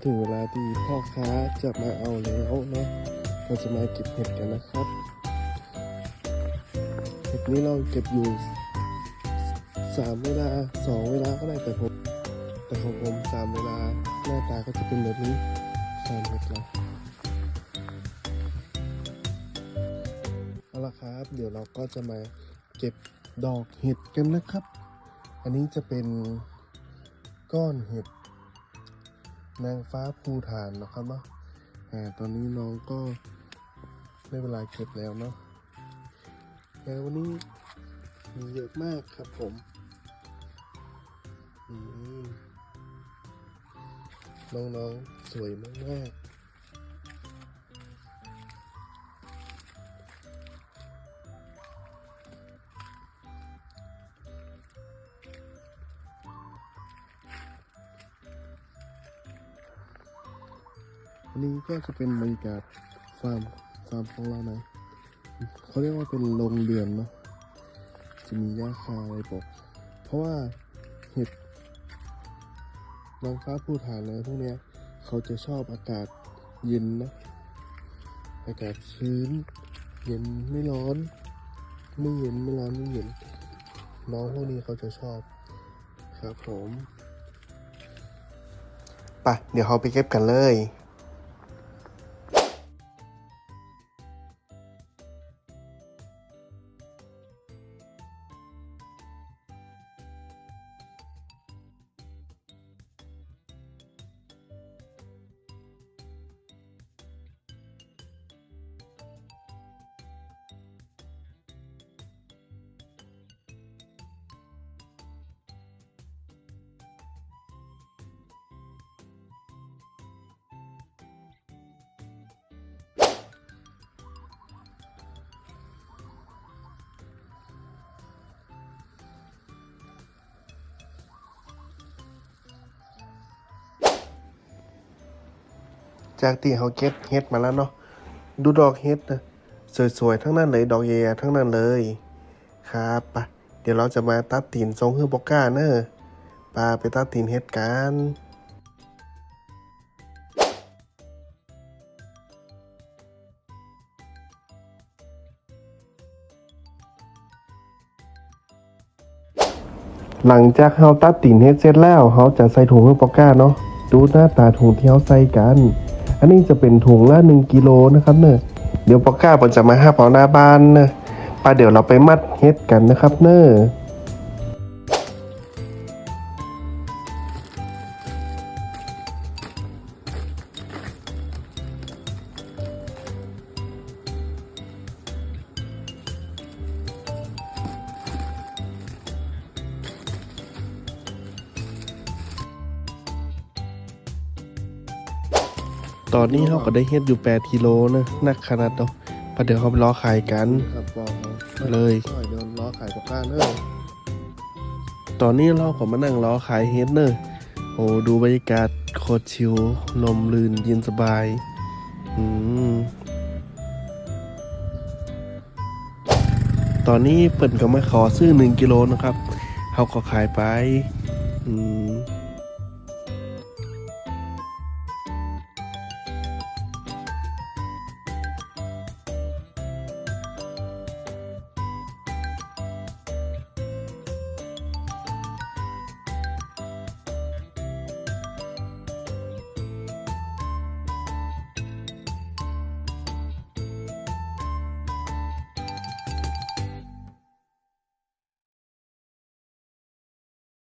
ถึงเวลาที่พ่อค้าจะมาเอาแล้วเนาะเราจะมาเก็บเห็ดกันนะครับ เห็ดนี้เราเก็บอยู่สามเวลาสองเวลาก็ได้แต่ผมแต่ของผมสามเวลาหน้าตาก็จะเป็นแบบนี้สามเห็ดละเอาละครับ เดี๋ยวเราก็จะมาเก็บดอกเห็ดกันนะครับ อันนี้จะเป็นก้อนเห็ด นางฟ้าภูฐานนะครับเนาะอ่าตอนนี้น้องก็ได้เวลาเก็บแล้วเนาะแต่วันนี้มีเยอะมากครับผมอืมน้องๆสวยมากๆ อันนี้ก็จะเป็นบรรยากาศฟาร์มฟาร์มของเรานะเขาเรียกว่าเป็นโรงเรือนเนาะจะมีหญ้าคาอะไรปก เพราะว่าเห็ดนางฟ้าภูฐานอะไรพวกเนี้ยเขาจะชอบอากาศเย็นนะ อากาศชื้น เย็นไม่ร้อน ไม่เย็นไม่ร้อนไม่เย็นน้องพวกนี้เขาจะชอบครับผม ไป เดี๋ยวเขาไปเก็บกันเลย จากที่เขาเก็บเฮ็ดมาแล้วเนาะดูดอกเฮ็ดนะสวยๆทั้งนั้นเลยดอกใหญ่ๆทั้งนั้นเลยครับปะเดี๋ยวเราจะมาตัดตีนทรงฮือบอกก้าเนอะปาไปตัดตีนเฮ็ดกันหลังจากเราตัดตีนเฮ็ดเสร็จแล้วเราจะใส่ถุงเฮือบอกก้าเนาะ ดูหน้าตาถุงที่เราใส่กัน อันนี้จะเป็นถุงละหนึ่งกิโลนะครับเนอะเดี๋ยวปอกก้าผมจะมาห้าเผาหน้าบ้านเนอะปาเดี๋ยวเราไปมัดเฮ็ดกันนะครับเนอะ ตอนนี้เราก็ได้เฮ็ดอยู่8กิโลนะหนักขนาดเนาะปาเดี๋ยวเขาไปล้อขายกันครับบอกเขาเลยช่วยเดินล้อขายปากกาเนอะตอนนี้เราขอมานั่งล้อขายเฮ็ดเนอะโอ้ดูบรรยากาศโคตรชิลลมลื่นเย็นสบาย อืมตอนนี้เปิ่นก็มาขอซื้อหนึ่งกิโลนะครับเขาก็ขายไป อืม